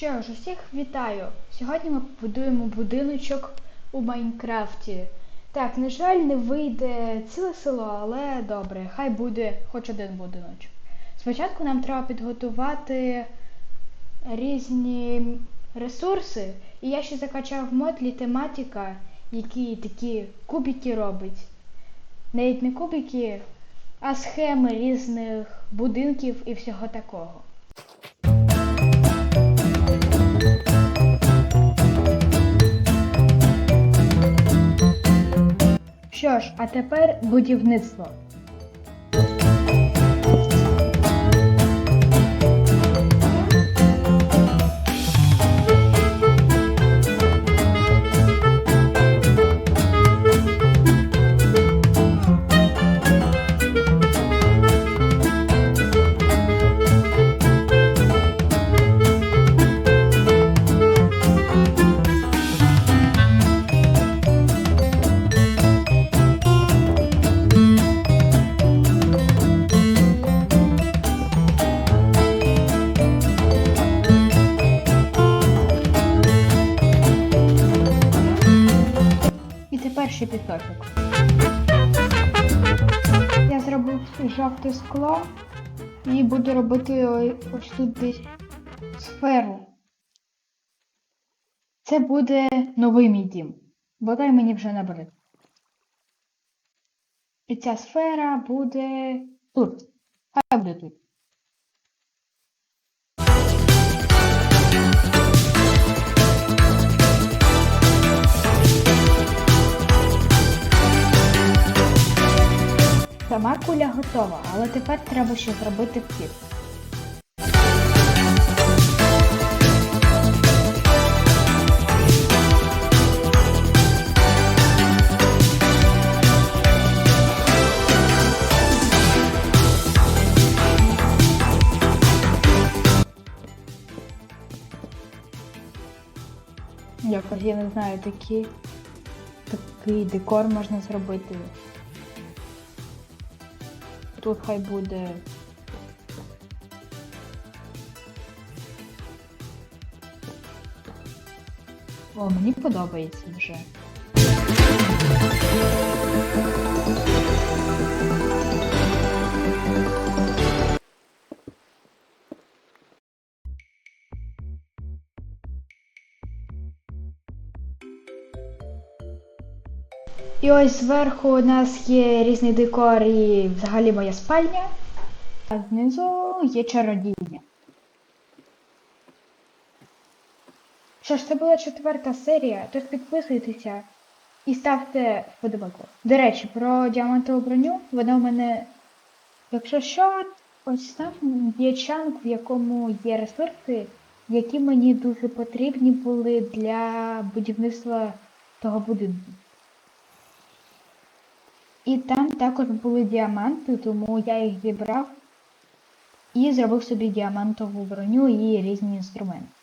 Що ж, усіх вітаю! Сьогодні ми побудуємо будиночок у Майнкрафті. Так, на жаль, не вийде ціле село, але добре, хай буде хоч один будиночок. Спочатку нам треба підготувати різні ресурси, і я ще закачав мод літематика, який такі кубики робить. Навіть не кубики, а схеми різних будинків і всього такого. Що ж, а тепер будівництво. Ще пісочок. Я зробив жовте скло і буду робити ось тут десь сферу. Це буде новий мій дім. Бодай мені вже набрид. І ця сфера буде тут. Хай буде тут. Сама куля готова, але тепер треба ще зробити вхід. Я не знаю, такі, такий декор можна зробити. Тут хай буде. О, мені подобається вже. І ось зверху у нас є різний декор і взагалі моя спальня. А знизу є чародійня. Що ж, це була четверта серія, тож підписуйтеся і ставте вподобайку. До речі, про діамантову броню, вона в мене, якщо що, ось там є чанк, в якому є ресурси, які мені дуже потрібні були для будівництва того будинку. І там також були діаманти, тому я їх зібрав і зробив собі діамантову броню і різні інструменти.